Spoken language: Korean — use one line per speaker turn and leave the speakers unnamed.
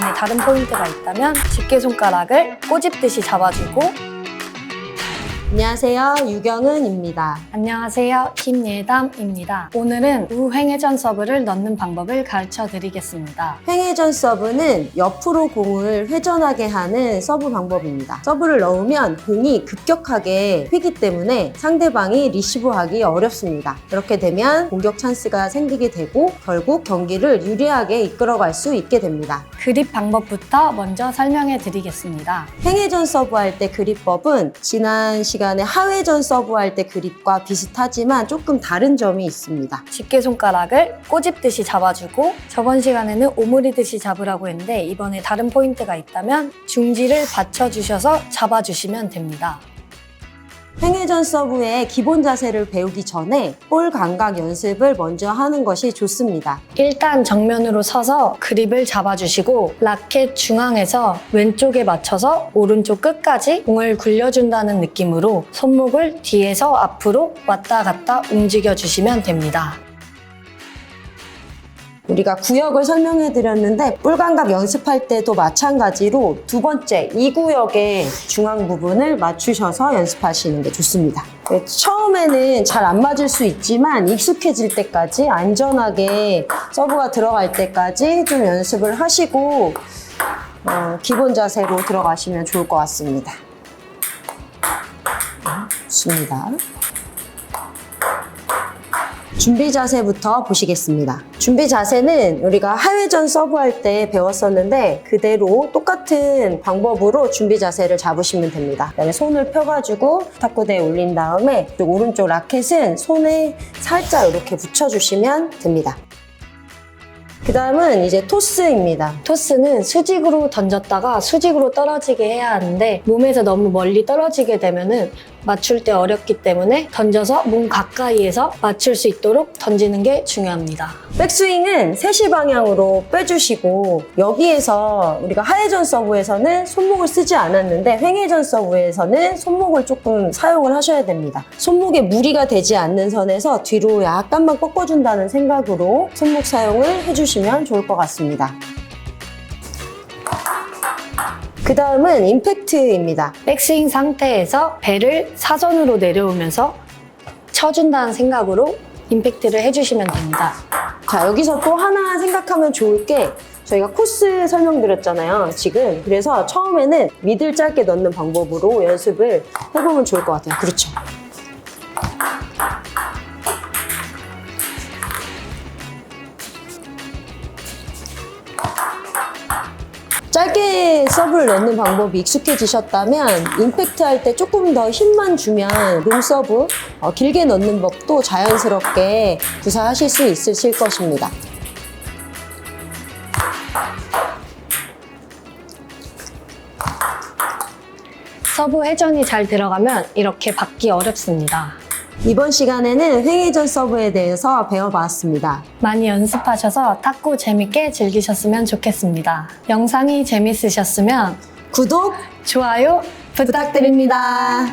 다른 포인트가 있다면 집게 손가락을 꼬집듯이 잡아주고
안녕하세요. 유경은입니다.
안녕하세요. 김예담입니다. 오늘은 우횡회전 서브를 넣는 방법을 가르쳐 드리겠습니다.
횡회전 서브는 옆으로 공을 회전하게 하는 서브 방법입니다. 서브를 넣으면 공이 급격하게 휘기 때문에 상대방이 리시브하기 어렵습니다. 이렇게 되면 공격 찬스가 생기게 되고 결국 경기를 유리하게 이끌어갈 수 있게 됩니다.
그립 방법부터 먼저 설명해 드리겠습니다.
횡회전 서브할 때 그립법은 지난 시간 에 하회전 서브 할 때 그립과 비슷하지만 조금 다른 점이 있습니다.
집게 손가락을 꼬집듯이 잡아주고 저번 시간에는 오므리듯이 잡으라고 했는데 이번에 다른 포인트가 있다면 중지를 받쳐주셔서 잡아주시면 됩니다.
횡회전 서브의 기본 자세를 배우기 전에 볼 감각 연습을 먼저 하는 것이 좋습니다.
일단 정면으로 서서 그립을 잡아주시고 라켓 중앙에서 왼쪽에 맞춰서 오른쪽 끝까지 공을 굴려준다는 느낌으로 손목을 뒤에서 앞으로 왔다 갔다 움직여 주시면 됩니다.
우리가 구역을 설명해 드렸는데 볼 감각 연습할 때도 마찬가지로 두 번째 이 구역의 중앙 부분을 맞추셔서 연습하시는 게 좋습니다. 네, 처음에는 잘 안 맞을 수 있지만 익숙해질 때까지 안전하게 서브가 들어갈 때까지 좀 연습을 하시고 어, 기본 자세로 들어가시면 좋을 것 같습니다. 좋습니다. 준비 자세부터 보시겠습니다. 준비 자세는 우리가 하회전 서브할 때 배웠었는데 그대로 똑같은 방법으로 준비 자세를 잡으시면 됩니다. 그다음에 손을 펴가지고 탁구대에 올린 다음에 또 오른쪽 라켓은 손에 살짝 이렇게 붙여주시면 됩니다. 그 다음은 이제 토스입니다.
토스는 수직으로 던졌다가 수직으로 떨어지게 해야 하는데 몸에서 너무 멀리 떨어지게 되면은 맞출 때 어렵기 때문에 던져서 몸 가까이에서 맞출 수 있도록 던지는 게 중요합니다.
백스윙은 3시 방향으로 빼주시고 여기에서 우리가 하회전 서브에서는 손목을 쓰지 않았는데 횡회전 서브에서는 손목을 조금 사용을 하셔야 됩니다. 손목에 무리가 되지 않는 선에서 뒤로 약간만 꺾어준다는 생각으로 손목 사용을 해주시면 좋을 것 같습니다. 그 다음은 임팩트입니다.
백스윙 상태에서 배를 사선으로 내려오면서 쳐준다는 생각으로 임팩트를 해주시면 됩니다.
자, 여기서 또 하나 생각하면 좋을 게 저희가 코스 설명드렸잖아요, 지금. 그래서 처음에는 미들 짧게 넣는 방법으로 연습을 해보면 좋을 것 같아요. 그렇죠. 짧게 서브를 넣는 방법이 익숙해지셨다면 임팩트 할 때 조금 더 힘만 주면 롱 서브 어, 길게 넣는 법도 자연스럽게 구사하실 수 있으실 것입니다.
서브 회전이 잘 들어가면 이렇게 받기 어렵습니다.
이번 시간에는 횡회전 서브에 대해서 배워봤습니다.
많이 연습하셔서 탁구 재밌게 즐기셨으면 좋겠습니다. 영상이 재밌으셨으면
구독
좋아요.
부탁드립니다.